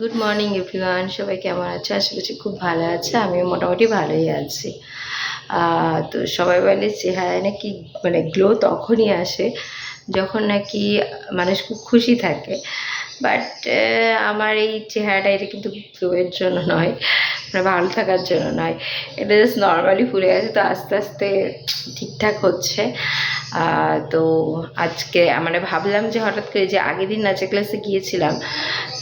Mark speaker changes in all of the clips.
Speaker 1: Good morning everyone সবাই কেমন আছে? আশা করছি খুব ভালো আছে। আমি মোটামুটি ভালোই আছি। তো সবাই বলে চেহারায় নাকি মানে গ্লো তখনই আসে যখন নাকি মানুষ খুব খুশি থাকে। বাট আমার এই চেহারাটা এটা কিন্তু গ্লোয়ের জন্য নয়। মানে ভালো থাকার জন্য নয়। এটা জাস্ট নর্মালি ফুলে গেছে, তো আস্তে আস্তে ঠিকঠাক হচ্ছে। তো আজকে মানে ভাবলাম যে হঠাৎ করে যে আগের দিন নাচের ক্লাসে গিয়েছিলাম,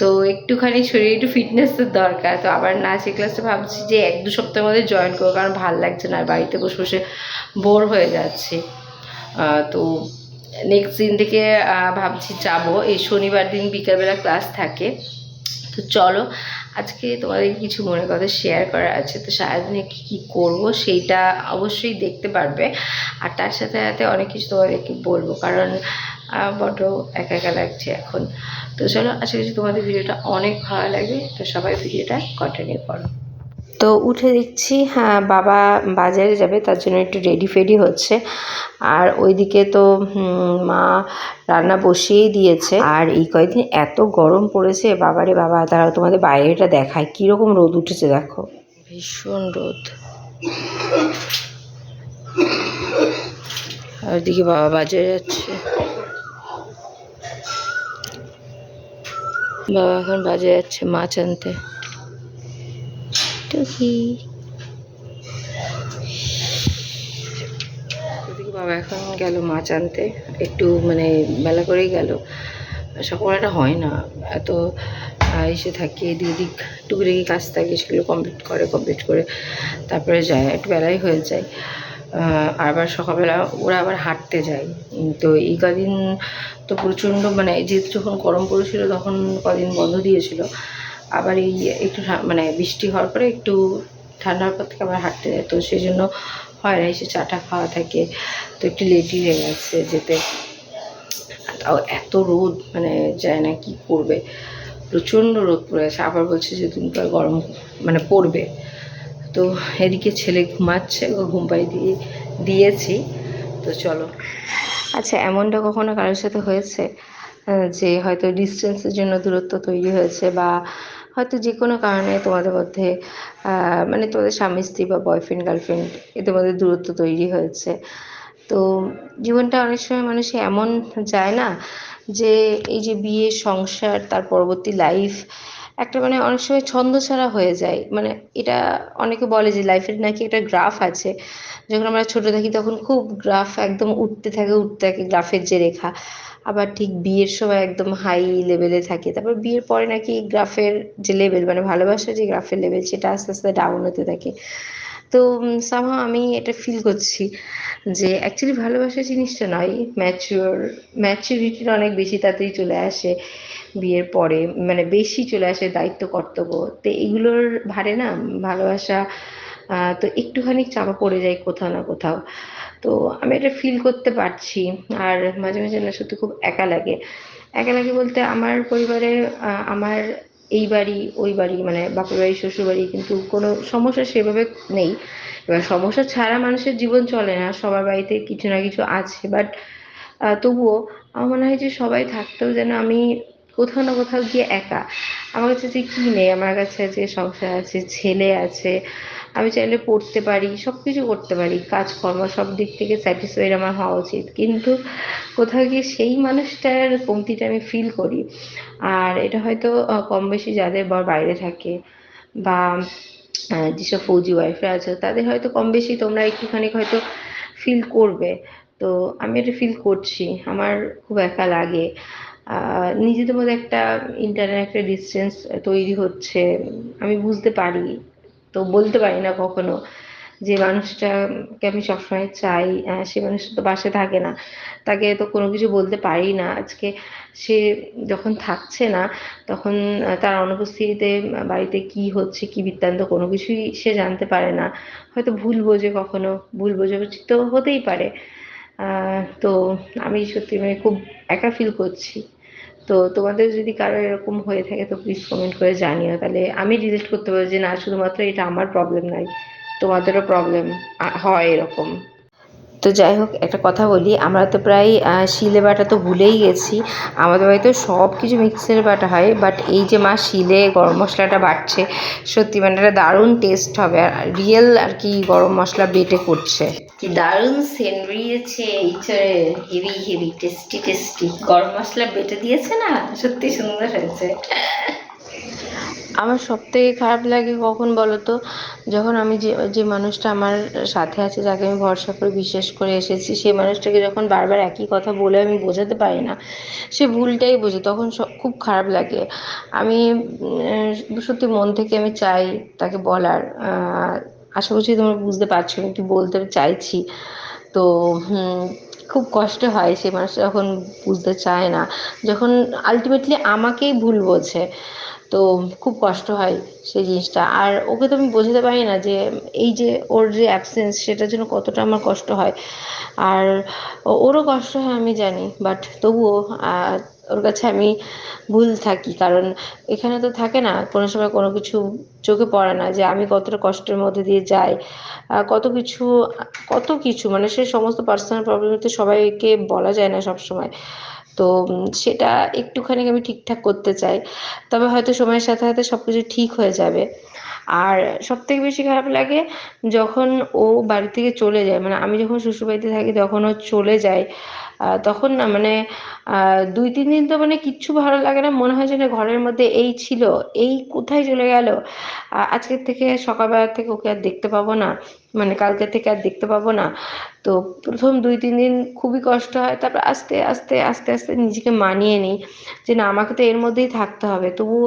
Speaker 1: তো একটুখানি শরীরে একটু ফিটনেসের দরকার, তো আবার নাচের ক্লাসে ভাবছি যে এক দু সপ্তাহের মধ্যে জয়েন করব, কারণ ভালো লাগছে না বাড়িতে বসে বসে বোর হয়ে যাচ্ছে। তো নেক্সট দিন থেকে ভাবছি যাব, এই শনিবার দিন বিকালবেলা ক্লাস থাকে। তো চলো আজকে তোমাদের কিছু মনে কথা শেয়ার করা আছে। তো সারাদিনে কী কী করব সেইটা অবশ্যই দেখতে পারবে। আর তার সাথে সাথে অনেক কিছু তোমাদেরকে বলব, কারণ বড্ড একা একা লাগছে এখন। তো চলো, আশা করছি তোমাদের ভিডিওটা অনেক ভালো লাগবে। তো সবাই ভিডিওটা কন্টিনিউ করো। তো উঠে দেখছি হ্যাঁ বাবা বাজারে যাবে, তার জন্য একটু রেডি ফেডি হচ্ছে। আর ওইদিকে তো মা রান্না বসিয়েই দিয়েছে। আর এই কয়েকদিন এত গরম পড়েছে, বাবারে বাবা তারা তোমাদের বাইরেটা দেখায় কীরকম রোদ উঠেছে দেখো। ভীষণ রোদ। আর ওইদিকে বাবা বাজারে যাচ্ছে। বাবা এখন বাজারে যাচ্ছে মাছ আনতে। বাবা এখন গেল মাছ আনতে। একটু মানে বেলা করেই গেল। সকালটা হয় না। এত এসে থাকে এদিক ওদিক। টুকিটাকি কাজ থাকে, সেগুলো কমপ্লিট করে কমপ্লিট করে তারপরে যায়। একটু বেলাই হয়ে যায়। আবার সকালবেলা ওরা আবার হাঁটতে যায়। তো এই কদিন তো প্রচণ্ড মানে যেহেতু যখন গরম পড়েছিল তখন কদিন বন্ধ দিয়েছিল। আবার এই একটু মানে বৃষ্টি হওয়ার পরে একটু ঠান্ডা হওয়ার পর থেকে আবার হাঁটতে যায়। তো সেই জন্য হয় না, এসে চাটা খাওয়া থাকে। তো একটু লেটই হয়ে গেছে যেতে। তাও এত রোদ মানে যায় না কি করবে? প্রচণ্ড রোদ পড়ে আছে আবার বলছে যে দুদিন পর গরম মানে পড়বে। তো এদিকে ছেলে ঘুমাচ্ছে ঘুম পাড়িয়ে দিয়ে, দিয়েছি। তো চলো। আচ্ছা এমনটা কখনো কারোর সাথে হয়েছে যে হয়তো ডিস্টেন্সের জন্য দূরত্ব তৈরি হয়েছে বা হয়তো যে কোনো কারণে তোমাদের মধ্যে মানে তোমাদের স্বামী, স্ত্রী বা বয়ফ্রেন্ড গার্লফ্রেন্ড এদের মধ্যে দূরত্ব তৈরি হয়েছে। তো জীবনটা অনেক সময় মানুষে এমন যায় না যে, এই যে বিয়ে, সংসার, তার পরবর্তী লাইফ একটা মানে অনেক সময় ছন্দ ছাড়া হয়ে যায়। মানে এটা অনেকে বলে যে লাইফের নাকি একটা গ্রাফ আছে। যখন আমরা ছোট থাকি তখন খুব গ্রাফ একদম উঠতে থাকে উঠতে থাকে গ্রাফের যে রেখা। আবার ঠিক বিয়ের সময় একদম হাই লেভেলে থাকে। তারপর বিয়ের পরে নাকি গ্রাফের যে লেভেল মানে ভালোবাসার যে গ্রাফের লেভেল সেটা আস্তে আস্তে ডাউন হতে থাকে। তো সামহাও আমি এটা ফিল করছি যে অ্যাকচুয়ালি ভালোবাসা জিনিসটা নয় ম্যাচিওর ম্যাচুরিটির অনেক বেশি তাড়াতাড়ি চলে আসে বিয়ের পরে মানে বেশি চলে আসে দায়িত্ব, কর্তব্য। তো এগুলোর ভারে না ভালোবাসা তো একটুখানি চাপা পড়ে যায় কোথাও না কোথাও। তো আমি এটা ফিল করতে পারছি। আর মাঝে মাঝে না সত্যি খুব একা লাগে। একা লাগে বলতে আমার পরিবারে আমার এই বাড়ি, ওই বাড়ি মানে বাপের বাড়ি, শ্বশুর বাড়ি কিন্তু কোনো সমস্যা সেভাবে নেই। এবার সমস্যা ছাড়া মানুষের জীবন চলে না, সবার বাড়িতে কিছু না কিছু আছে। বাট তবুও আমার মনে হয় যে সবাই থাকতেও যেন আমি কোথাও না কোথাও গিয়ে একা। আমার কাছে যে কি নেই? আমার কাছে যে সংসার আছে, ছেলে আছে, আমি চাইলে পড়তে পারি সব কিছু করতে পারি, কাজকর্ম সব দিক থেকে স্যাটিসফাইড আমার হওয়া উচিত। কিন্তু কোথাও গিয়ে সেই মানুষটার কমতিটা আমি ফিল করি। আর এটা হয়তো কম বেশি যাদের বর বাইরে থাকে বা যেসব ফৌজি ওয়াইফরা আছে, তাদের হয়তো কম বেশি তোমরা একটুখানি হয়তো ফিল করবে। তো আমি এটা ফিল করছি। আমার খুব একা লাগে। নিজেদের মধ্যে একটা ইন্টারনাল একটা ডিস্টেন্স তৈরি হচ্ছে। আমি বুঝতে পারি, তো বলতে পারি না কখনো যে মানুষটাকে আমি সবসময় চাই সে মানুষটা তো পাশে থাকে না। তাকে তো কোনো কিছু বলতে পারি না। আজকে সে যখন থাকছে না, তখন তার অনুপস্থিতিতে বাড়িতে কি হচ্ছে, কি বৃত্তান্ত কোনো কিছুই সে জানতে পারে না। হয়তো ভুল বোঝে কখনো, ভুল বোঝাবুঝি তো হতেই পারে। তো আমি সত্যি মানে খুব একা ফিল করছি। তো তোমাদের যদি কারও এরকম হয়ে থাকে তো প্লিজ কমেন্ট করে জানিও। তাহলে আমি রিলেট করতে পারব যে, না, শুধুমাত্র এটা আমার প্রবলেম নয়, তোমাদেরও প্রবলেম হয় এরকম। তো যাই হোক, একটা কথা বলি, আমরা তো প্রায় শিলে বাটা তো ভুলেই গেছি। আমাদের বাড়িতে সব কিছু মিক্সারে বাটা হয় বাট এই যে মা শিলে গরম মশলাটা বাটছে, সত্যি মানে একটা দারুণ টেস্ট হবে, আর রিয়েল আর কি গরম মশলা বেটে করছে। কি দারুণ সেন্ট বেরিয়েছে হেভি হেভি, টেস্টি টেস্টি। গরম মশলা বেটে দিয়েছে না? সত্যি সুন্দর হয়েছে। আমার সব থেকে খারাপ লাগে কখন বলো তো যখন আমি যে যে মানুষটা আমার সাথে আছে, যাকে আমি ভরসা করে, বিশ্বাস করে এসেছি, সেই মানুষটাকে যখন বারবার একই কথা বলে আমি বোঝাতে পারি না, সে ভুলটাই বোঝে, তখন খুব খারাপ লাগে। আমি সত্যি মন থেকে আমি চাই তাকে বলার আশা করছি তোমরা বুঝতে পারছ আমি কি বলতে চাইছি। তো খুব কষ্ট হয় সেই মানুষটা যখন বুঝতে চায় না। যখন আলটিমেটলি আমাকেই ভুল বোঝে, তো খুব কষ্ট হয় সেই জিনিসটা। আর ওকে তো আমি বোঝাতে পারি না যে, এই যে ওর যে অ্যাবসেন্স সেটার জন্য কতটা আমার কষ্ট হয়। আর ওরও কষ্ট হয় আমি জানি বাট তবুও ওর কাছে আমি ভুল থাকি। কারণ এখানে তো থাকে না, কোনো সময় কোনো কিছু চোখে পড়ে না যে আমি কতটা কষ্টের মধ্যে দিয়ে যাই। কত কিছু কত কিছু মানে সে সমস্ত পার্সোনাল প্রবলেম তো সবাইকে বলা যায় না সব সময় তো সেটা একটুখানি আমি ঠিকঠাক করতে চাই। তবে হয়তো সময়ের সাথে সাথে সব কিছু ঠিক হয়ে যাবে। আর সব থেকে বেশি খারাপ লাগে যখন ও বাড়ি থেকে চলে যায় মানে আমি যখন শ্বশুরবাড়িতে থাকি তখন ও চলে যায়। তখন না মানে দুই, তিন দিন তো মানে কিচ্ছু ভালো লাগে না। মনে হয় যেন ঘরের মধ্যে এই ছিল, এই কোথায় চলে গেল? আজকের থেকে সকালবেলা থেকে ওকে আর দেখতে পাবো না। মানে কালকে থেকে আর দেখতে পাবো না। তো প্রথম দুই, তিন দিন খুবই কষ্ট হয়, তারপর আস্তে আস্তে আস্তে আস্তে নিজেকে মানিয়ে নিই। যে না, আমাকে তো এর মধ্যেই থাকতে হবে। তবু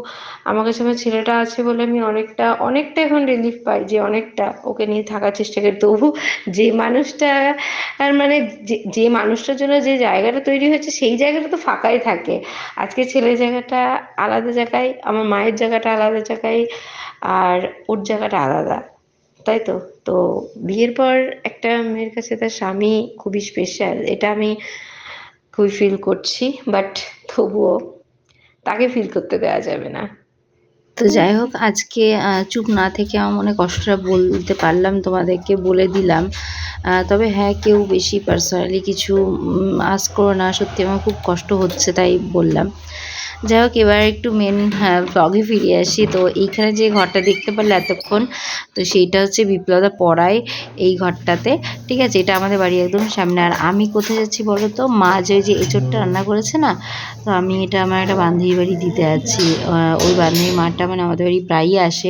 Speaker 1: আমার কাছে আমার ছেলেটা আছে বলে আমি অনেকটা অনেকটা এখন রিলিফ পাই যে অনেকটা ওকে নিয়ে থাকার চেষ্টা করি। তবু যে মানুষটা, আর মানে যে মানুষটার জন্য যে জায়গাটা তৈরি হয়েছে সেই জায়গাটা তো ফাঁকাই থাকে। আজকে ছেলের জায়গাটা আলাদা জায়গায়, আমার মায়ের জায়গাটা আলাদা জায়গায়, আর ওর জায়গাটা আলাদা। তাই তো? তো বিয়ের পর একটা মেয়ের কাছে তার স্বামী খুবই স্পেশাল এটা আমি খুবই ফিল করছি বাট তবুও তাকে ফিল করতে দেওয়া যাবে না। তো যাই হোক, আজকে চুপ না থেকে আমার মনে কষ্টটা বলতে পারলাম, তোমাদেরকে বলে দিলাম। তবে হ্যাঁ কেউ বেশি পার্সোনালি কিছু আস করো না, সত্যি আমার খুব কষ্ট হচ্ছে তাই বললাম। যাই হোক এবার একটু মেন ব্লগে ফিরে আসি। তো এইখানে যে ঘরটা দেখতে পারলে এতক্ষণ তো সেইটা হচ্ছে বিপ্লবদা পড়ায় এই ঘরটাতে। ঠিক আছে এটা আমাদের বাড়ি একদম সামনে। আর আমি কোথায় যাচ্ছি বলো তো? মা যে ওই যে এঁচোড়টা রান্না করেছে না তো আমি এটা আমার একটা বান্ধবী বাড়ি দিতে আহ, ওই বান্ধবী মাটা মানে আমাদের বাড়ি প্রায়ই আসে।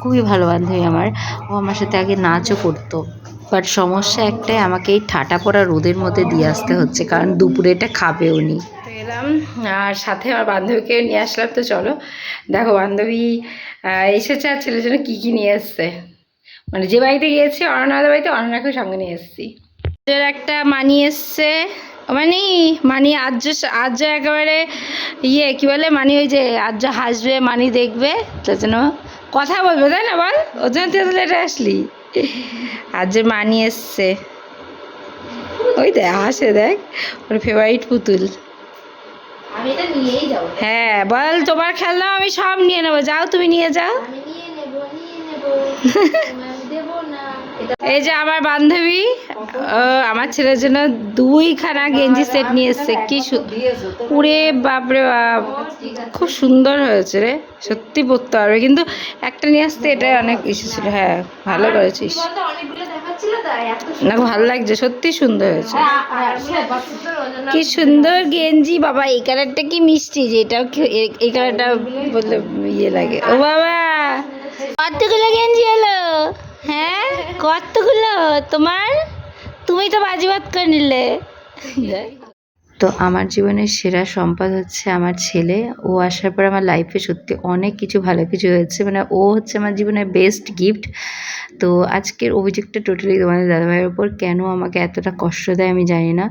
Speaker 1: খুবই ভালো বান্ধবী আমার। ও আমার সাথে আগে নাচও করতো। বাট সমস্যা একটাই আমাকে এই ঠাটা পড়া রোদের মধ্যে দিয়ে আসতে হচ্ছে। কারণ দুপুরে এটা খাবে উনি তো এলাম আর সাথে আমার বান্ধবীকে নিয়ে আসলাম। তো চলো, দেখো বান্ধবী এসেছে আর ছেলের জন্য কী কী নিয়ে এসছে। মানে যে বাড়িতে গিয়েছি অরণ্যাদের বাড়িতে অরণ্যাকে সঙ্গে নিয়ে এসেছি। একটা মানি এসছে। মানে মানি আর্য আর্য একেবারে ইয়ে কি বলে, মানি ওই যে আর্য হাসবে, মানি দেখবে, তার জন্য কথা বলবে, তাই না বল? ওর জন্য তুই লেটে আসলি? আর্যের মানি এসছে। ওই দেখ, হাসে দেখ, ওর ফেভারিট পুতুল।
Speaker 2: আমি এটা নিয়েই যাব।
Speaker 1: হ্যাঁ বল তোমার খেলনা আমি সব নিয়ে নেব। যাও তুমি নিয়ে যাও।
Speaker 2: আমি নিয়ে নেব নিয়ে নেব। দেব না।
Speaker 1: এই যে আমার বান্ধবী ও আমার ছেলের জন্য দুইখানা গেঞ্জি সেট নিয়ে এসছে। কি পুরে বাপরে বাপ। খুব সুন্দর হয়েছে রে। সত্যি পরতে পারবে। কিন্তু একটা নিয়ে আসতে এটা অনেক ইস্যু ছিল। হ্যাঁ ভালো করেছিস। না ভালো লাগছে সত্যি সুন্দর হয়েছে।
Speaker 2: জন্য
Speaker 1: কি সুন্দর গেঞ্জি বাবা এই কালারটা কি মিষ্টি যে এটাও এই কালারটা বললে ইয়ে লাগে। ও বাবা! কতগুলো গেঞ্জি হলো? হ্যাঁ কতগুলো? তোমার? তুমি তো বাজিবাত করে নিলে। তো আমার জীবনের সেরা সম্পদ হচ্ছে আমার ছেলে। ও আসার পর আমার লাইফে সত্যি অনেক কিছু, ভালো কিছু হয়েছে। মানে ও হচ্ছে আমার জীবনের বেস্ট গিফট তো আজকের অভিযোগটা টোটালি তোমাদের দাদাভাইয়ের ওপর কেন আমাকে এতটা কষ্ট দেয় আমি জানি না।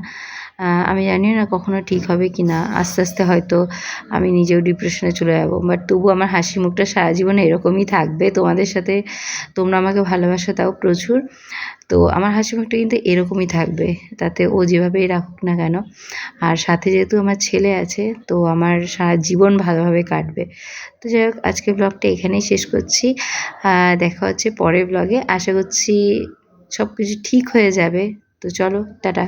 Speaker 1: আমি জানি না কখনো ঠিক হবে কি না আস্তে আস্তে হয়তো আমি নিজেও ডিপ্রেশনে চলে যাব। বাট তবু আমার হাসি মুখটা সারা জীবনে এরকমই থাকবে। তোমাদের সাথে তোমরা আমাকে ভালোবাসা দাও প্রচুর। তো আমার হাসি মুখটা কিন্তু এরকমই থাকবে। তাতে ও যেভাবেই রাখুক না কেন। আর সাথে যেহেতু আমার ছেলে আছে, তো আমার সারা জীবন ভালোভাবে কাটবে। তো যাই হোক, আজকের ব্লগটা এখানেই শেষ করছি। দেখা হচ্ছে পরের ব্লগে আশা করছি সব কিছু ঠিক হয়ে যাবে। তো চলো, টাটা।